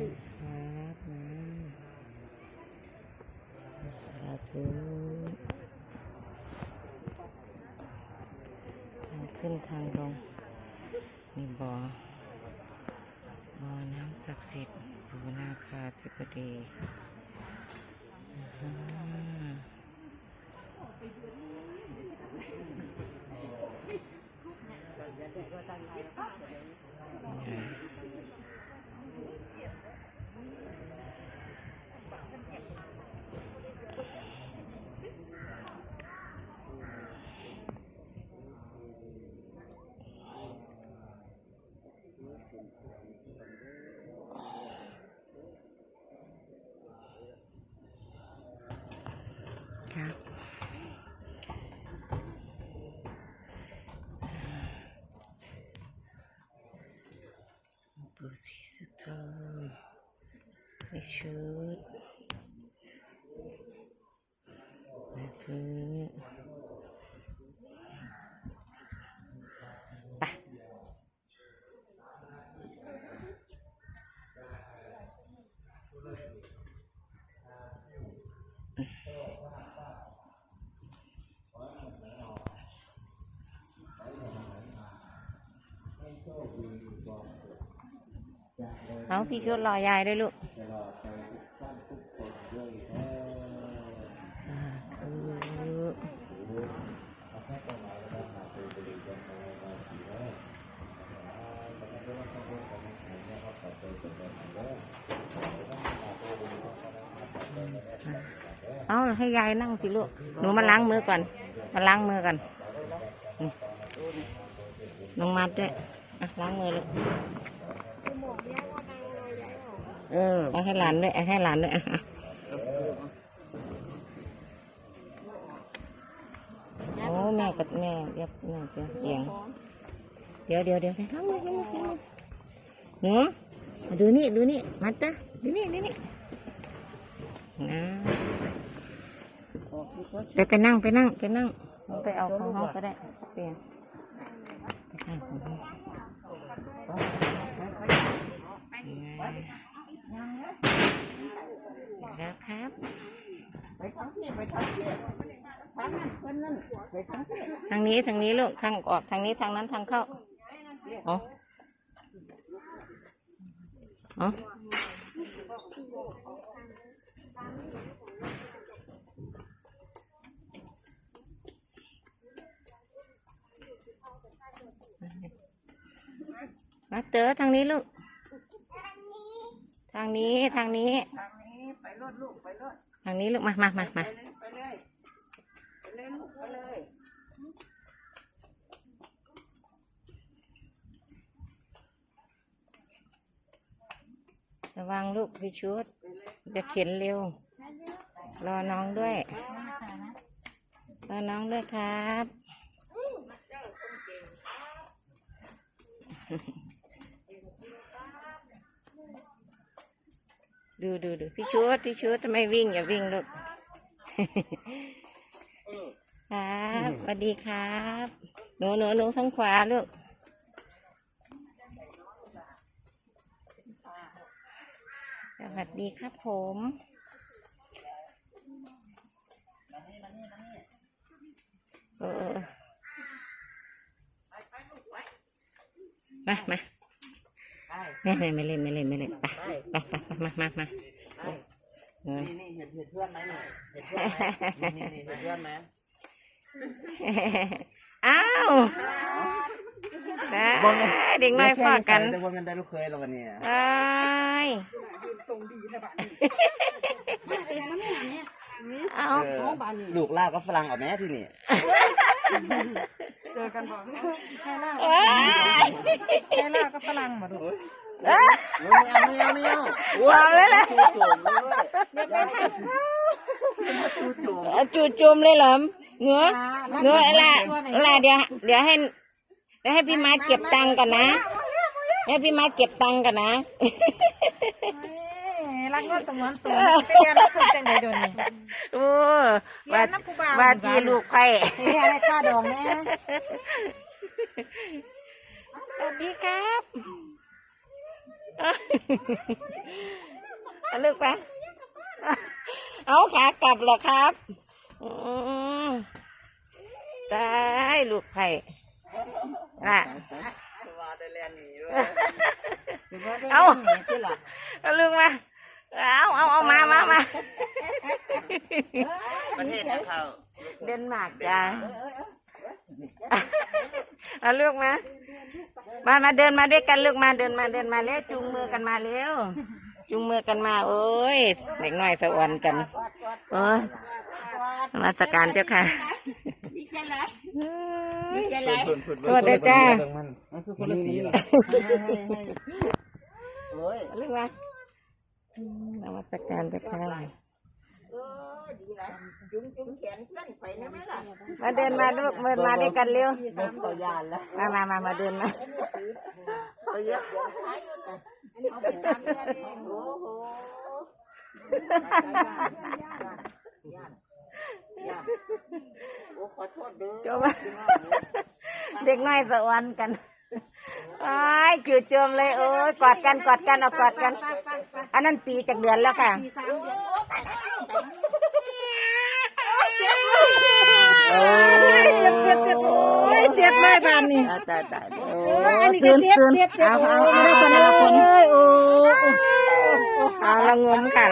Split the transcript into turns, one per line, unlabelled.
สาธุทางขึ้นทางลง มีบ่อ บ่อน้ำศักดิ์สิทธิ์ภูนาคาธิบดี อืมครับปูสีสุดทอง ในชุดมาถึงไปเอาพี่ชุดรอยายด้วยลูกสาธุ เอาให้ยายนั่งสิลูก หนูมาล้างมือก่อน มาล้างมือก่อนนี่น้องมัดด้วยอะล้างมือลูกเออเอาให้หลานด้วยเอาให้หลานด้วยอะอะโอ้แม่กับแม่เรียบแม่เสียเสียงเดี๋ยวเดี๋ยวเดี๋ยวทำเลยทำเลยทำเลยหนูมาดูนี่ดูนี่มาตาดูนี่ดูนี่ นะไปไปนั่งไปนั่งไปนั่งไปเอาของเขาก็ได้เปลี่ยนไปนั่งของเขาแล้วครับทางนี้ทางนี้ลูกทางออกทางนี้ทางนั้นทางเข้าอ๋ออ๋อ มาเต๋อทางนี้ลูก ทางนี้ทางนี้
ทางนี้ไปรถลูกไปรถ
ทางนี้ลูกมามามามา
ไปเลยไปเลยลูกไปเลย
ระวังลูกพี่ชุดจะเข็นเร็ว รอน้องด้วย รอน้องด้วยครับ ดูดูดูพี่ชุดพี่ชุดทำไมวิ่งอย่าวิ่งลูกครับสวัสดีครับหนูหนูหนูทางขวาลูกสวัสดีครับผมเออเออมามา ไม่เล่นไม่เล่นไม่เล่นไม่เล่นไปไปไปไปมามามาเออ
นี่นี่เห็นเห็นเพื่อนไหมหน่อยเห็นเพื่อนไหมนี่นี่เห็นเพื่อนไหม
อ้าวได้เด็กน้อยฟอดกัน
แต่ว่ามันได้ลูกเคยแล้ววันนี้
เอ้ยเอา
เออลูกลาบก็ฝรั่งออกแม่ที่นี่
เจอกันบ่แค่ล่า
เอ้ย
แค่ล่าก็ฝรั่งมาดู
ไม่เอาไม่เอาไม่เอา
วางเลยล่ะ
จู่โจมเลยจู่โจม
เอาจู่โจมเลยเหรอเหนือเหนืออะไรอะไรเดี๋ยวเดี๋ยวให้เดี๋ยวให้พี่มาเก็บตังค์กันนะให้พี่มาเก็บตังค์กันนะ
รักเงินสมวนตัวไปเรียนรักขึ้นจังไดเดี๋ยวนี้
โอ้
เรี
ว่าย
นน้ำผู้บ่าว
ว่าทีลูกไผ่
เรียนอะไรค่าดองแน่
สวัสดีครับ เอาลูกไป เอาขากลับเหรอครับอืมตายลูกไผ่น่ะ
ว่าได้แลนหนีด้วย
เอา
ที่หลัง
เอาลูกมา เอาเอาเอามามามา
ประเทศนะเขา
เดนมาร์กจ้าเอาลูกมา มามาเดินมาด้วยกันลูกมาเดินมาเดินมาเร็วจูงมือกันมาเร็วจูงมือกันมาโอ้ยเด็กน้อยสะออนกันโอ้ยนมาสการเจ้าค่ะโทษด้วยจ้า
มันคือคนละสีเหรอโอ้ย
ลูกมานมาสการเจ้าค่ะ มาเดินมาลูกมามาด้วยกันเร็ว
ขอยานแล้ว
มามามามาเดินมา
ขอโทษเด้อ
โจมเด็กน้อยสะออนกันไอ้ายจู่โจมเลยโอ้ยกอดกันกอดกันเอากอดกัน อันนั้นปีจากเดือนแล้วค่ะ
เจ็บเจ็บเจ็บโอ้ยเจ็บเลยบานนี่
ตายตาย
โอ้ยอันนี้ก็เจ็บเจ็บเจ็บ
เอาเอา
โอ้ย
เอาคนละคน
โอ้ยโอ้ย
เอาละงมค่ะ